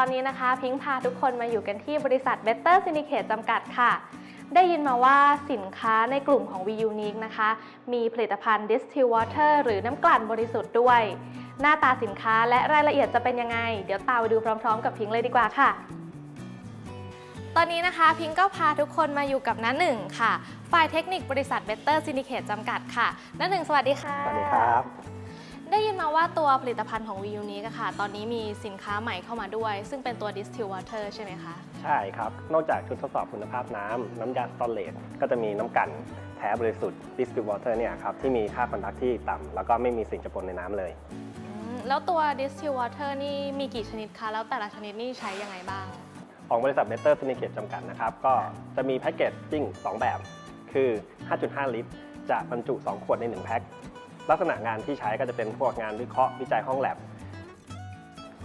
อนนี้นะคะ พิงค์พาทุกคนมาอยู่กันที่บริษัท Better Syndicate จำกัดค่ะ ได้ยินมาว่าสินค้าในกลุ่มของ V Unique นะคะ มีผลิตภัณฑ์ Distill Water หรือน้ำกลั่นบริสุทธิ์ด้วย หน้าตาสินค้าและรายละเอียดจะเป็นยังไง เดี๋ยวตามไปดูพร้อมๆ กับพิงค์เลยดีกว่าค่ะ ตอนนี้นะคะพิงค์ก็พาทุกคนมาอยู่กับน้าหนึ่งค่ะ ฝ่ายเทคนิคบริษัท Better Syndicate จำกัดค่ะน้าหนึ่งสวัสดีค่ะ สวัสดีครับ ได้ยินมาว่าตัวผลิตภัณฑ์ของ v u n i q อะค่ะ ตอนนี้มีสินค้าใหม่เข้ามาด้วย ซึ่งเป็นตัว Distill Water ใช่ไหมคะ ใช่ครับ นอกจากชุดทดสอบคุณภาพน้ำน้ำยาสตอเลตก็จะมีน้ำกันแท้บริสุทธิ์ Distill Water เนี่ยครับที่มีค่าคอนดักที่ต่ำแล้วก็ไม่มีสิ่งจะปนในน้ำเลยอืมแล้วตัว Distill Water นี่มีกี่ชนิดคะ แล้วแต่ละชนิดนี่ใช้ยังไงบ้าง ของบริษัท Better Syndicate จำกัดนะครับก็จะมีแพ็กเกจจิ้ง2 แบบ คือ 5.5 ลิตร จะบรรจุ 2 ขวดใน 1 แพ็ค ลักษณะงานที่ใช้ก็จะเป็นพวกงานวิเคราะห์วิจัยห้องแลบ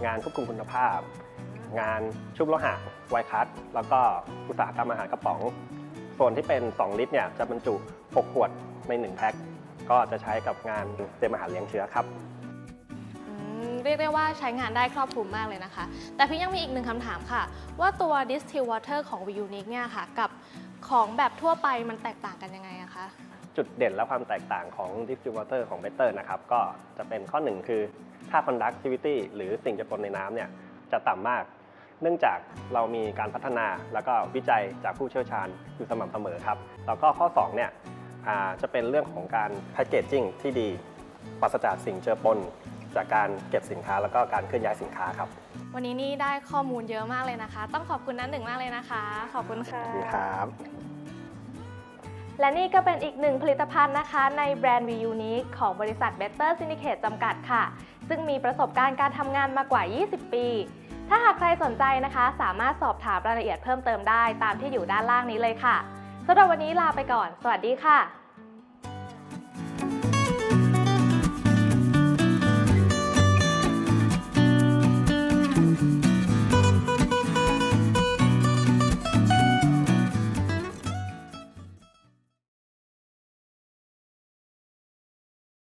งานควบคุมคุณภาพ งานชุบโลหะไวคัตแล้วก็อุตสาหกรรมอาหารกระป๋อง ส่วนที่เป็น 2 ลิตรเนี่ยจะบรรจุ 6 ขวดใน 1 แพ็คก็จะใช้กับงานเตรียมอาหารเลี้ยงเชื้อครับ อืมเรียกได้ว่าใช้งานได้ครอบคลุมมากเลยนะคะ แต่พี่ยังมีอีกหนึ่งคำถามค่ะ ว่าตัว Distill Water ของ v u n i q เนี่ยค่ะ กับของแบบทั่วไปมันแตกต่างกันยังไงอะคะ จุดเด่นและความแตกต่างของ Distributor ของ Better นะครับ ก็จะเป็นข้อหนึ่งคือค่า conductivity หรือสิ่งจะปนในน้ำเนี่ยจะต่ำมาก เนื่องจากเรามีการพัฒนาแล้วก็วิจัยจากผู้เชี่ยวชาญอยู่สม่ำเสมอครับ แล้วก็ข้อ2เนี่ยอ่าจะเป็นเรื่องของการแพ c เกจจิ้งที่ดีปราศจากสิ่งเจือปนจากการเก็บสินค้าแล้วก็การเคลื่อนย้ายสินค้าครับ วันนี้นี่ได้ข้อมูลเยอะมากเลยนะคะ ต้องขอบคุณน้าหนึ่งมากเลยนะคะ ขอบคุณค่ะสวัสดีครับ และนี่ก็เป็นอีกหนึ่งผลิตภัณฑ์นะคะ ในแบรนด์ V Unique ของบริษัท Better Syndicate จำกัดค่ะ ซึ่งมีประสบการณ์การทำงานมากว่า 20 ปี ถ้าหากใครสนใจนะคะ สามารถสอบถามรายละเอียดเพิ่มเติมได้ตามที่อยู่ด้านล่างนี้เลยค่ะสำหรับวันนี้ลาไปก่อน สวัสดีค่ะ